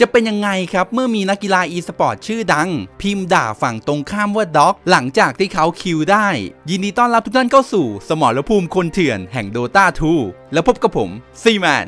จะเป็นยังไงครับเมื่อมีนักกีฬา e สปอร์ตชื่อดัง พิมพ์ด่าฝั่งตรงข้ามว่าด็อก หลังจากที่เขาคิวได้ ยินดีต้อนรับทุกท่านเข้าสู่ สมรภูมิคนเถื่อนแห่ง Dota 2 แล้วพบกับผมซีแมน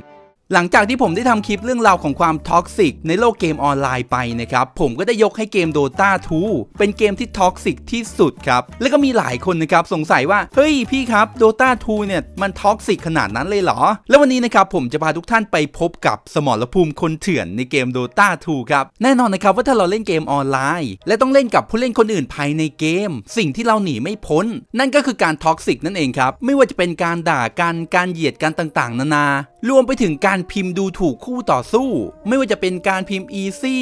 หลังจากที่ผมได้ทำคลิปเรื่องราวของความท็อกซิกในโลกเกมออนไลน์ไปนะครับ ผมก็ได้ยกให้เกม Dota 2 เป็นเกมที่ท็อกซิกที่สุดครับ แล้วก็มีหลายคนนะครับ สงสัยว่า เฮ้ยพี่ครับ Dota 2 เนี่ย มันท็อกซิกขนาดนั้นเลยเหรอ แล้ววันนี้นะครับผมจะพาทุกท่านไปพบกับสมรภูมิคนเถื่อนในเกม Dota 2 ครับ แน่นอนนะครับว่าถ้าเราเล่นเกมออนไลน์ และต้องเล่นกับผู้เล่นคนอื่นภายในเกม สิ่งที่เราหนีไม่พ้น นั่นก็คือการท็อกซิกนั่นเองครับไม่ว่าจะเป็นการด่ากันการเหยียดกันต่าง ๆ นานา รวมไปถึงการพิมพ์ดูถูกคู่ต่อสู้ ไม่ว่าจะเป็นการพิมพ์ easy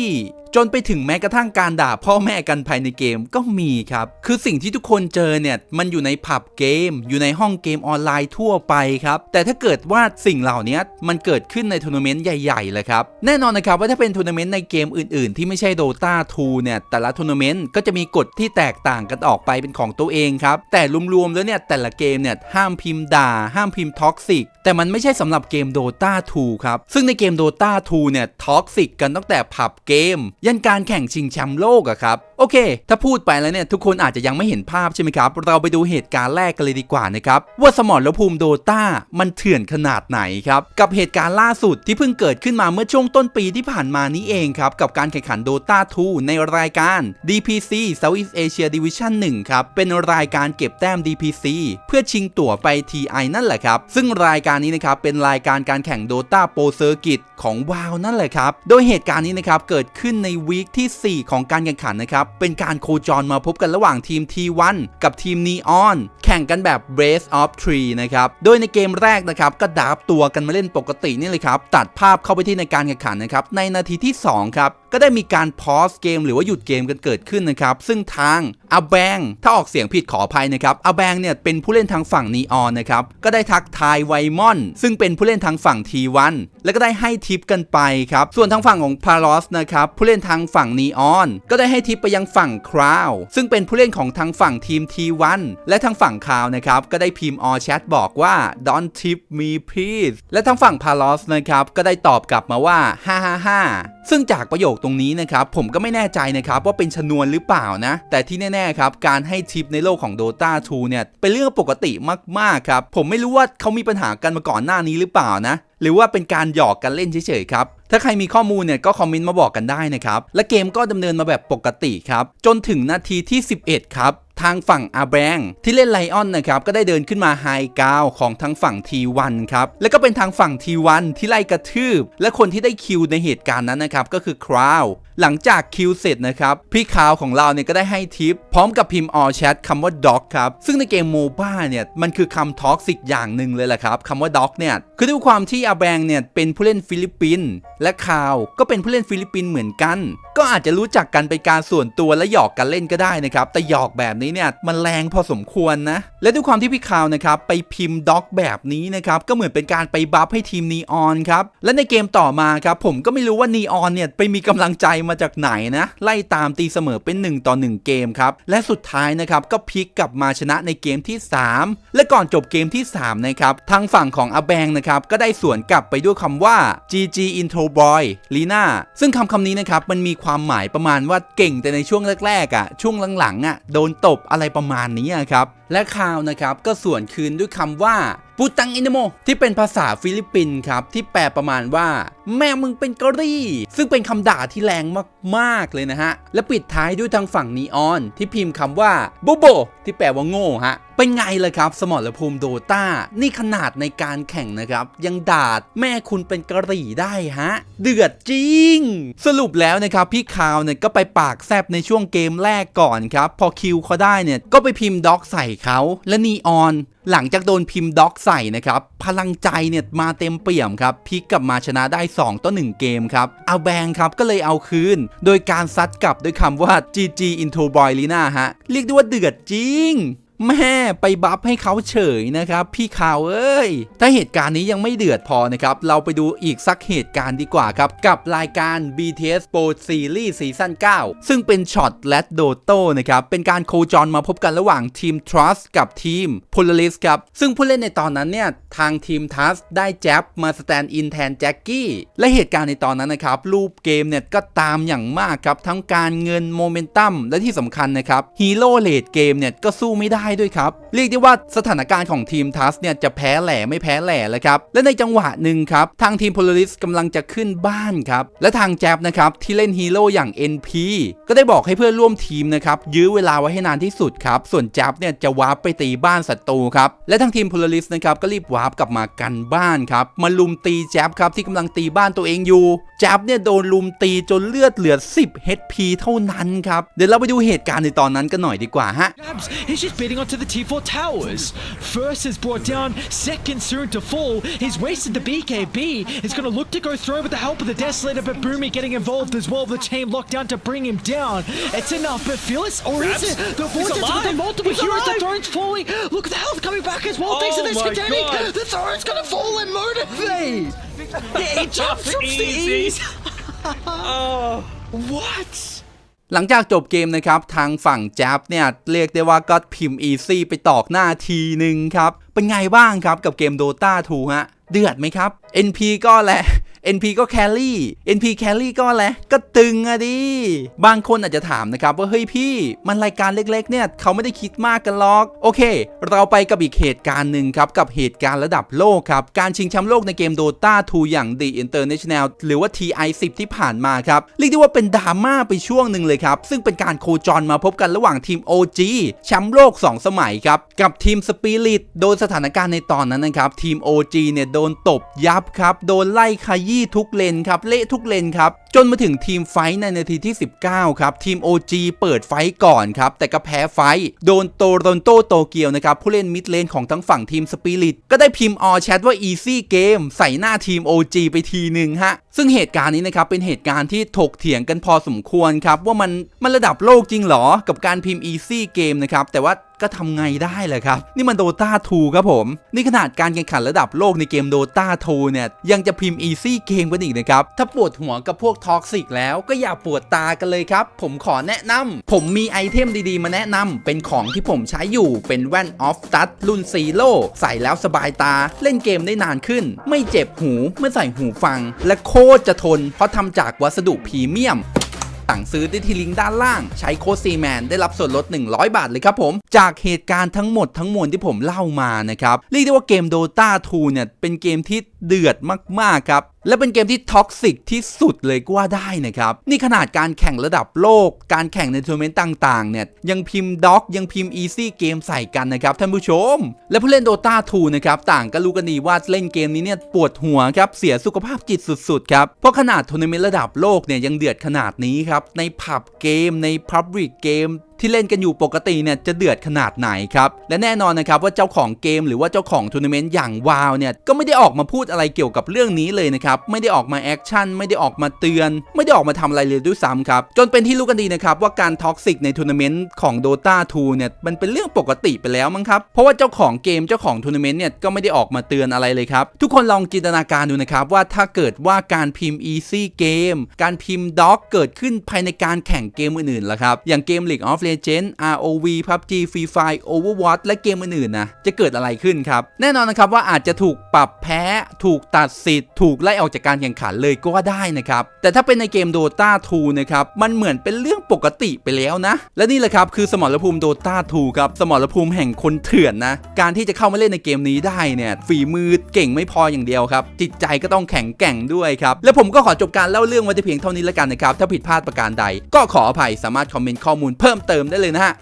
จนไปถึงแม้กระทั่งการด่าพ่อแม่กันภายในเกมก็มีครับ คือสิ่งที่ทุกคนเจอเนี่ย มันอยู่ในผับเกม อยู่ในห้องเกมออนไลน์ทั่วไปครับ แต่ถ้าเกิดว่าสิ่งเหล่านี้มันเกิดขึ้นในทัวร์นาเมนต์ใหญ่ๆเลยครับ แน่นอนนะครับว่าถ้าเป็นทัวร์นาเมนต์ในเกมอื่นๆ ที่ไม่ใช่ Dota 2เนี่ย แต่ละทัวร์นาเมนต์ก็จะมีกฎที่แตกต่างกันออกไปเป็นของตัวเองครับ แต่รวมๆแล้วเนี่ยแต่ละเกมเนี่ยห้ามพิมพ์ด่า ห้ามพิมพ์ท็อกซิก แต่มันไม่ใช่สำหรับเกม Dota 2 ครับ ซึ่งในเกม Dota 2 เนี่ยท็อกซิกกันตั้งแต่ผับเกม ยันการแข่งชิงแชมป์โลกอะครับโอเค ถ้าพูดไปแล้วเนี่ย ทุกคนอาจจะยังไม่เห็นภาพใช่ไหมครับ เราไปดูเหตุการณ์แรกกันเลยดีกว่านะครับ ว่าสมรภูมิโดตามันเถื่อนขนาดไหนครับ กับเหตุการณ์ล่าสุดที่เพิ่งเกิดขึ้นมาเมื่อช่วงต้นปีที่ผ่านมานี้เองครับ กับการแข่งขัน Dota 2ในรายการ DPC Southeast Asia Division 1 ครับ เป็นรายการเก็บแต้ม DPC เพื่อชิงตั๋วไป TI นั่นแหละครับ ซึ่งรายการนี้นะครับเป็นรายการการแข่ง Dota Pro Circuit ของวาวนั่นแหละครับ โดยเหตุการณ์นี้นะครับเกิดขึ้นในวีคที่ 4 ของการแข่งขันนะครับ เป็นการโคจรมาพบกันระหว่างทีม T1 กับทีม Neon แข่งกันแบบ Race of Tree นะครับ โดยในเกมแรกนะครับก็ดับตัวกันมาเล่นปกตินี่เลยครับ ตัดภาพเข้าไปที่ในการแข่งขันนะครับ ในนาทีที่ 2 ครับ ก็ได้มีการพอสเกมหรือว่าหยุดเกมกันเกิดขึ้นนะครับ ซึ่งทางอาแบงถ้าออกเสียงผิดขออภัยนะครับอาแบงเนี่ยเป็นผู้เล่นทางฝั่งนีออนนะครับก็ได้ทักทายไวมอน ซึ่งเป็นผู้เล่นทางฝั่ง T1 แล้วก็ได้ให้ทิปกันไปครับส่วนทางฝั่งของพาลอสนะครับผู้เล่นทางฝั่งนีออนก็ได้ให้ทิปไปยังฝั่งคราวซึ่งเป็นผู้เล่นของทางฝั่งทีม T1 และทางฝั่งคราวนะครับก็ได้พิมพ์ออแชทบอกว่า don't tip me please และทางฝั่งพาลอสนะครับก็ได้ตอบกลับมาว่าฮ่าฮ่าฮ่า ซึ่งจากประโยคตรงนี้นะครับผมก็ไม่แน่ใจนะครับว่าเป็นชนวนหรือเปล่านะ แต่ที่แน่ๆครับการให้ทิปในโลกของ Dota 2 เนี่ย เป็นเรื่องปกติมากๆครับ ผมไม่รู้ว่าเขามีปัญหากันมาก่อนหน้านี้หรือเปล่านะ หรือว่าเป็นการหยอกกันเล่นเฉยๆครับถ้าใครมีข้อมูลเนี่ยก็คอมเมนต์มาบอกกันได้นะครับ และเกมก็ดำเนินมาแบบปกติครับ จนถึงนาทีที่ 11 ครับ ทางฝั่งอาแบงที่เล่นไลออนนะครับก็ได้เดินขึ้นมาไฮกาวของทางฝั่ง T1 ครับแล้วก็เป็นทางฝั่ง T1 ที่ไล่กระทืบ และคนที่ได้คิวในเหตุการณ์นั้นนะครับก็คือคราวหลังจากคิวเสร็จนะครับพี่คาวของเราเนี่ยก็ได้ให้ทิป พร้อมกับพิมพ์ออแชทคำว่า dog ครับซึ่งในเกมโมบ้าเนี่ยมันคือคำท็อกซิกอย่างหนึ่งเลยแหละครับคำว่า dog เนี่ยคือด้วยความที่อาแบงเนี่ยเป็นผู้เล่นฟิลิปปินส์และคาวก็เป็นผู้เล่นฟิลิปปินส์เหมือนกัน ก็อาจจะรู้จักกันเป็นการส่วนตัวและหยอกกันเล่นก็ได้นะครับแต่หยอกแบบนี้เนี่ยมันแรงพอสมควรนะและด้วยความที่พี่คาวนะครับไปพิมพ์ dog แบบนี้นะครับก็เหมือนเป็นการไปบัฟให้ทีมนีออนครับและในเกมต่อมาครับผมก็ไม่รู้ว่านีออนเนี่ยไปมีกำลังใจมาจากไหนนะไล่ตามตีเสมอเป็น 1 ต่อ 1 เกมครับและสุดท้ายนะครับก็พลิกกลับมาชนะในเกมที่ 3 และก่อนจบเกมที่3นะครับทางฝั่งของอาแบงนะครับก็ได้สวนกลับไปด้วยคำว่า GG Intro Boy Lina ซึ่งคำคำนี้นะครับมันมีความหมายประมาณว่าเก่งแต่ในช่วงแรกๆอะช่วงหลังๆอะโดนตบอะไรประมาณนี้ครับและข่าวนะครับก็ส่วนคืนด้วยคำว่าปูตังอินโมที่เป็นภาษาฟิลิปปินส์ครับ ที่แปลประมาณว่า แม่มึงเป็นกะรี่ ซึ่งเป็นคำด่าที่แรงมากๆเลยนะฮะ และปิดท้ายด้วยทางฝั่งนีออน ที่พิมพ์คำว่าโบโบที่แปลว่าโง่ฮะเป็นไงเลยครับ สมรภูมิโดตานี่ขนาดในการแข่งนะครับ ยังด่าแม่คุณเป็นกะหรี่ได้ฮะ เดือดจริง สรุปแล้วนะครับ พี่คาวเนี่ยก็ไปปากแซบในช่วงเกมแรกก่อนครับ พอคิวเขาได้เนี่ย ก็ไปพิมพ์ด็อกใส่เขาและนีออน หลังจากโดนพิมพ์ด็อกใส่นะครับ พลังใจเนี่ยมาเต็มเปี่ยมครับพลิกกลับมาชนะได้ 2 ต่อ 1 เกมครับเอาแบงครับก็เลยเอาคืน โดยการซัดกลับด้วยคำว่า GG Into Boy Lina ฮะ เรียกได้ว่าเดือดจริง แม่ไปบัฟให้เขาเฉยนะครับ พี่ข่าวเอ้ย ถ้าเหตุการณ์นี้ยังไม่เดือดพอนะครับ เราไปดูอีกสักเหตุการณ์ดีกว่าครับ กับรายการ BTS Pro Series ซีซั่น9 ซึ่งเป็นช็อตและโดโต้นะครับ เป็นการโคจรมาพบกันระหว่างทีม Trust กับทีม Polaris ครับ ซึ่งผู้เล่นในตอนนั้นเนี่ย ทางทีม Trust ได้แจ๊บมาสแตนด์อินแทนแจ็คกี้และเหตุการณ์ในตอนนั้นนะครับรูปเกมเนี่ยก็ตามอย่างมากครับทั้งการเงินโมเมนตัมและที่สำคัญนะครับฮีโร่เลดเกมเนี่ยก็สู้ไม่ได้ด้วยครับ เรียกได้ว่าสถานการณ์ของทีมทัสเนี่ยจะแพ้แหล่ไม่แพ้แหล่แล้วครับ และในจังหวะหนึ่งครับทางทีม Polaris กำลังจะขึ้นบ้านครับ และทางแจ๊บนะครับที่เล่นฮีโร่อย่าง NP ก็ได้บอกให้เพื่อนร่วมทีมนะครับยื้อเวลาไว้ให้นานที่สุดครับ ส่วนแจ๊บเนี่ยจะวาร์ปไปตีบ้านศัตรูครับ และทางทีม Polaris นะครับก็รีบวาร์ปกลับมากันบ้านครับมาลุมตีแจ๊บครับที่กำลังตีบ้านตัวเองอยู่แจ๊บเนี่ยโดนลุมตีจนเลือดเหลือ 10 HP เท่านั้นครับเดี๋ยวเราไปดูเหตุการณ์ในตอนนั้นกันหน่อยดีกว่าฮะ Abs, he's just beating onto the T4 towers. First is brought down, second soon to fall. He's wasted the BKB. He's going to look to go through with the help of the Desolator, but Boomy getting involved as well. The chain locked down to bring him down. It's enough, but Phyllis, or is it? The Vortex with the multiple He's heroes, the alive. throne's falling. Look at the health coming back as well. Thanks to Oh this. The throne's going to fall and motivate. Yeah, he jumps from the ease. Oh. What? หลังจากจบเกมนะครับ ทางฝั่งแจ๊บเนี่ยเรียกได้ว่าก็พิมพ์อีซี่ไปตอกหน้าทีหนึ่งครับ เป็นไงบ้างครับกับเกม Dota 2 ฮะ เดือดไหมครับ NP ก็แหละ NP ก็แครี่ NP แครี่ก็แหละก็ตึงอะดิ บางคนอาจจะถามนะครับว่าเฮ้ยพี่ มันรายการเล็กๆ เนี่ยเขาไม่ได้คิดมากกันหรอก โอเค เราไปกับอีกเหตุการณ์หนึ่งครับ กับเหตุการณ์ระดับโลกครับ การชิงแชมป์โลกในเกม Dota 2 อย่าง The International หรือว่า TI 10ที่ผ่านมาครับ เรียกได้ว่าเป็นดราม่าไปช่วงหนึ่งเลยครับ ซึ่งเป็นการโคจรมาพบกันระหว่างทีม OG แชมป์โลก 2 สมัยครับ กับทีม Spirit โดยสถานการณ์ในตอนนั้นนะครับทีม OG เนี่ยโดนตบยับครับโดนไล่ขยี้ทุกเลนครับเละทุกเลนครับจนมาถึงทีมไฟในนาทีที่ 19 ครับ ทีม OG เปิดไฟก่อนครับ แต่ก็แพ้ไฟ โดนโตโรนโตโตเกียวนะครับ ผู้เล่นมิดเลนของทั้งฝั่งทีมสปิริตก็ได้พิมพ์ออแชทว่า easy game ใส่หน้าทีม OG ไปทีหนึ่งฮะ ซึ่งเหตุการณ์นี้นะครับ เป็นเหตุการณ์ที่ถกเถียงกันพอสมควรครับ ว่ามันมันระดับโลกจริงหรอ กับการพิมพ์ easy game นะครับแต่ว่า ก็ทำไงได้แหละครับ นี่มัน Dota 2ครับผม นี่ขนาดการแข่งขันระดับโลกในเกม Dota 2เนี่ยยังจะพิมพ์ Easy Game กันอีกนะครับ ถ้าปวดหัวกับพวกท็อกซิกแล้วก็อย่าปวดตากันเลยครับ ผมขอแนะนำผมมีไอเทมดีๆ มาแนะนำเป็นของที่ผมใช้อยู่เป็นแว่นออฟตัดรุ่นซีโร่ใส่แล้วสบายตา เล่นเกมได้นานขึ้น ไม่เจ็บหูเมื่อใส่หูฟัง และโคตรจะทน เพราะทำจากวัสดุพรีเมียม สั่งซื้อได้ที่ลิงก์ด้านล่าง ใช้โค้ดซีแมนได้รับส่วนลด 100 บาทเลยครับผม จากเหตุการณ์ทั้งหมดทั้งมวลที่ผมเล่ามานะครับ เรียกได้ว่าเกม Dota 2 เนี่ย เป็นเกมที่เดือดมาก ๆ ครับ และเป็นเกมที่ท็อกซิกที่สุดเลยก็ว่าได้นะครับ นี่ขนาดการแข่งระดับโลก การแข่งในทัวร์นาเมนต์ต่างๆ เนี่ย ยังพิมพ์ด็อกยังพิมพ์อีซี่เกมใส่กันนะครับท่านผู้ชม และผู้เล่น Dota 2นะครับ ต่างก็รู้กันดีว่าเล่นเกมนี้เนี่ยปวดหัวครับ เสียสุขภาพจิตสุดๆ ครับ เพราะขนาดทัวร์นาเมนต์ระดับโลกเนี่ยยังเดือดขนาดนี้ครับ ในผับเกมใน Public เกมที่เล่นกันอยู่ปกติเนี่ยจะเดือดขนาดไหนครับ และแน่นอนนะครับว่าเจ้าของเกมหรือว่าเจ้าของทัวร์นาเมนต์อย่างวาวเนี่ยก็ไม่ได้ออกมาพูดอะไรเกี่ยวกับเรื่องนี้เลยนะครับ ไม่ได้ออกมาแอคชั่นไม่ได้ออกมาเตือน ไม่ได้ออกมาทำอะไรเลยด้วยซ้ำครับ จนเป็นที่รู้กันดีนะครับว่าการท็อกซิกในทัวร์นาเมนต์ของ Dota 2เนี่ยมันเป็นเรื่องปกติไปแล้วมั้งครับ เพราะว่าเจ้าของเกมเจ้าของทัวร์นาเมนต์เนี่ยก็ไม่ได้ออกมาเตือนอะไรเลยครับทุกคนลองจินตนาการดูนะครับว่าถ้าเกิดว่าการพิมพ์ easy game การพิมพ์ doc เกิดขึ้นภายในการแข่งเกมอื่นๆล่ะครับอย่างเกม League of Legends ROV PUBG Free Fire Overwatch และเกมอื่นๆนะจะเกิดอะไรขึ้นครับ แน่นอนนะครับว่าอาจจะถูกปรับแพ้ ถูกตัดสิทธิ์ ถูกไล่ออกจากการแข่งขันเลยก็ได้นะครับ แต่ถ้าเป็นในเกม Dota 2 นะครับ มันเหมือนเป็นเรื่องปกติไปแล้วนะ และนี่แหละครับ คือสมรภูมิ Dota 2 ครับ สมรภูมิแห่งคนเถื่อนนะ การที่จะเข้ามาเล่นในเกมนี้ได้เนี่ย ฝีมือเก่งไม่พออย่างเดียวครับ จิตใจก็ต้องแข็งแกร่งด้วยครับ และผมก็ขอจบการเล่าเรื่องไว้แต่เพียงเท่านี้แล้วกันนะครับ ถ้าผิดพลาดประการใด ก็ขออภัย สามารถคอมเมนต์ข้อมูลเพิ่มเติมติมได้เลยนะฮะ